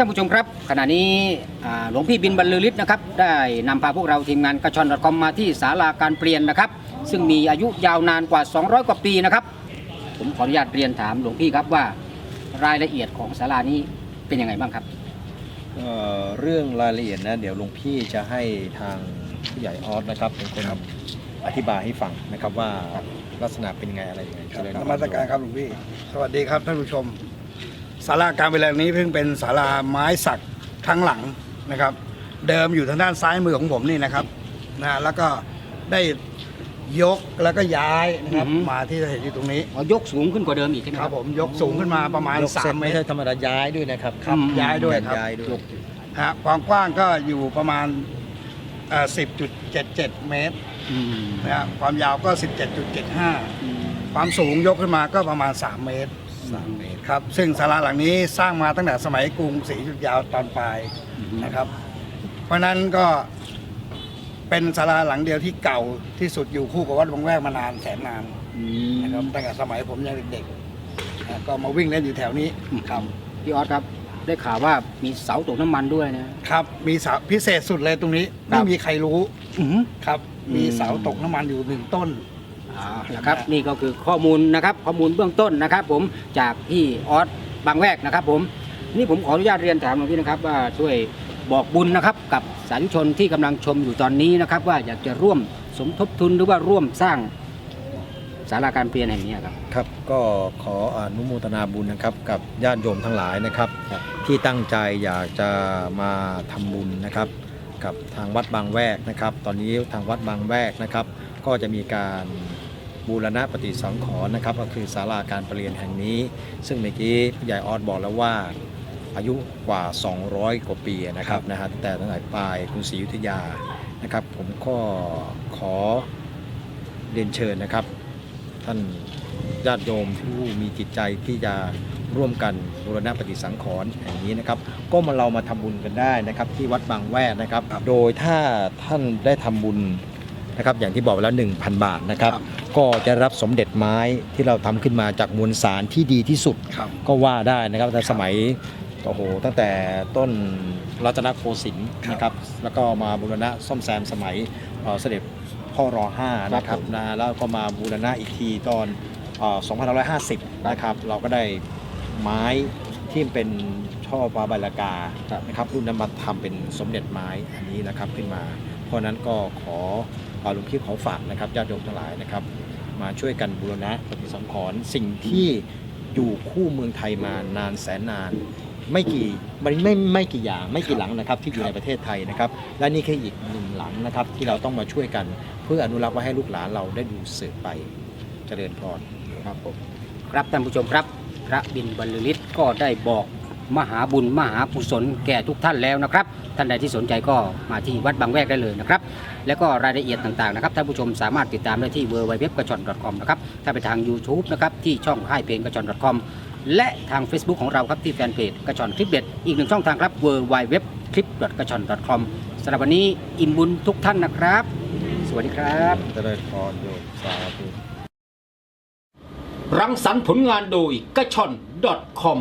ท่านผู้ชมครับ ขณะนี้อ่าหลวงพี่บินบรรลือฤทธิ์นะครับได้นำพาพวกเราทีมงานกระชอนคอมมาที่ศาลาการเปลี่ยนนะครับ ซึ่งมีอายุยาวนานกว่า 200 กว่าปีนะครับ ผมขออนุญาตเรียนถามหลวงพี่ครับว่ารายละเอียดของศาลานี้เป็นยังไงบ้างครับเอ่อเรื่องรายละเอียดนะเดี๋ยวหลวงพี่จะให้ทางผู้ใหญ่ออสนะครับเป็นคนอธิบายให้ฟังนะครับว่าลักษณะเป็นยังไงอะไรยังไงครับเจญนมัสการครับหลวงพี่ สวัสดีครับท่านผู้ชม ศาลาการเวลานี้เพิ่งเป็นศาลาไม้สักทั้งหลังนะครับ เดิมอยู่ทางด้านซ้ายมือของผมนี่นะครับนะแล้วก็ได้ยกแล้วก็ย้ายนะครับอือหือ มาที่เห็นอยู่ตรงนี้อ๋อยกสูงขึ้นกว่าเดิมอีกใช่ไหมคครัรับบผมยกสูงขึ้นมาประมาณยกเส้น3เมไม่ตใช่รธรรมดาย้ายด้วยนะครับครับอืมย้ายด้วยครับ ย้ายด้วย ฮะความกว้างก็อยู่ประมาณเอ่อ10.77 เมตรอืมนะฮะความยาวก็ 17.75 ความสูงยกขึ้นมาก็ประมาณ 3 เมตร สามเมตร ครับซึ่งศาลาหลังนี้สร้างมาตั้งแต่สมัยกรุงศรีอยุธยาตอนปลายนะครับ เพราะฉะนั้นก็เป็นศาลาหลังเดียวที่เก่าที่สุดอยู่คู่กับวัดบางแวกมานานแสนนานอืมนะครับตั้งแต่สมัยผมยังเด็กๆนะก็มาวิ่งเล่นอยู่แถวนี้ครับพี่ออสครับ ได้ข่าวว่ามีเสาตกน้ำมันด้วยนะ ครับมีเสาพิเศษสุดเลยตรงนี้ ครัไม่บ มีใครรู้อืมครับ มีอืมเสาตกน้ำมันอยู่หนึ่งต้น เอาละครับนี่ก็คือข้อมูลนะครับข้อมูลเบื้องต้นนะครับ ผมจากพี่ออสบางแวกนะครับ ผมนี่ผมขออนุญาตเรียนถามหลวงพี่นะครับ ว่าช่วยบอกบุญนะครับ กับสาธุชนที่กำลังชมอยู่ตอนนี้นะครับ ว่าอยากจะร่วมสมทบทุนหรือว่าร่วมสร้างศาลาการเปลี่ยนแห่งนี้ครับ ครับก็ขออนุโมทนาบุญนะครับกับญาติโยมทั้งหลายนะครับ ครับที่ตั้งใจอยากจะมาทำบุญนะครับ กับทางวัดบางแวกนะครับ ตอนนี้ทางวัดบางแวกนะครับ ก็จะมีการบูรณะปฏิสังขรณ์นะครับ ก็คือศาลาการประเรียนแห่งนี้ ซึ่งเมื่อกี้ผู้ใหญ่ออสบอกแล้วว่าอายุกว่า 200 กว่าปีนะครับนะฮะแต่ตั้งแต่ปลายกรุงศรีอยุธยานะครับ ผมก็ขอเรียนเชิญนะครับ ท่านญาติโยมผู้มีจิตใจที่จะร่วมกันบูรณะปฏิสังขรณ์แห่งนี้นะครับ ก็มาเรามาทำบุญกันได้นะครับ ที่วัดบางแวกนะครับ โดยถ้าท่านได้ทำบุญ นะครับอย่างที่บอกไปแล้ว 1,000 บาทนะครับครับก็จะรับสมเด็จไม้ที่เราทำขึ้นมาจากมวลสารที่ดีที่สุดครับก็ว่าได้นะครับแต่สมัยโอ้โหตั้งแต่ต้นรัตนโกสินทร์ครับนะครับแล้วก็มาบูรณะซ่อมแซมสมัยเอ่อเสด็จพ่อรอ5นะคครัรับบผมนะแล้วก็มาบูรณะอีกทีตอนเอ่อ2550 นะครับ เราก็ได้ไม้ที่เป็นช่อฟ้าใบลากานะครับรุ่นนั้นมาทำเป็นสมเด็จไม้อันนี้นะครับขึ้นมา เพราะฉะนั้นก็ขอ เอ่อหลวงพี่ขอฝากนะครับญาติโยมทั้งหลายนะครับ มาช่วยกันบูรณะปฏิสังขรณ์สิ่งที่อยู่คู่เมืองไทยมานานแสนนาน ไม่กี่ไม่ไม่ไม่กี่อย่างไม่กี่หลังนะครับ ที่อยู่ในประเทศไทยนะครับ และนี่แค่อีกหนึ่งหลังนะครับ ที่เราต้องมาช่วยกัน เพื่ออนุรักษ์ไว้ให้ลูกหลานเราได้ดูสืบไปเจริญพรครับผมครับท่านผู้ชมครับ พระบินบรรลือฤทธิ์ก็ได้บอก มหาบุญมหากุศลแก่ทุกท่านแล้วนะครับ ท่านใดที่สนใจก็มาที่วัดบางแวกได้เลยนะครับ แล้วก็รายละเอียดต่างๆนะครับท่านผู้ชมสามารถติดตามได้ที่ w w w กระชอน .com นะครับถ้าไปทาง YouTube นะครับที่ช่องค่ายเพลงกระชอน .com และทาง Facebook ของเราครับที่แฟนเพจกระชอนคลิปเด็ดอีกหนึ่งช่องทางครับ w w w คลิปกระชอน .com สำหรับวันนี้อิ่มบุญทุกท่านนะครับ สวัสดีครับเจริญพรโยมสาธุรังสรรค์ผลงานโดยกระชอน .com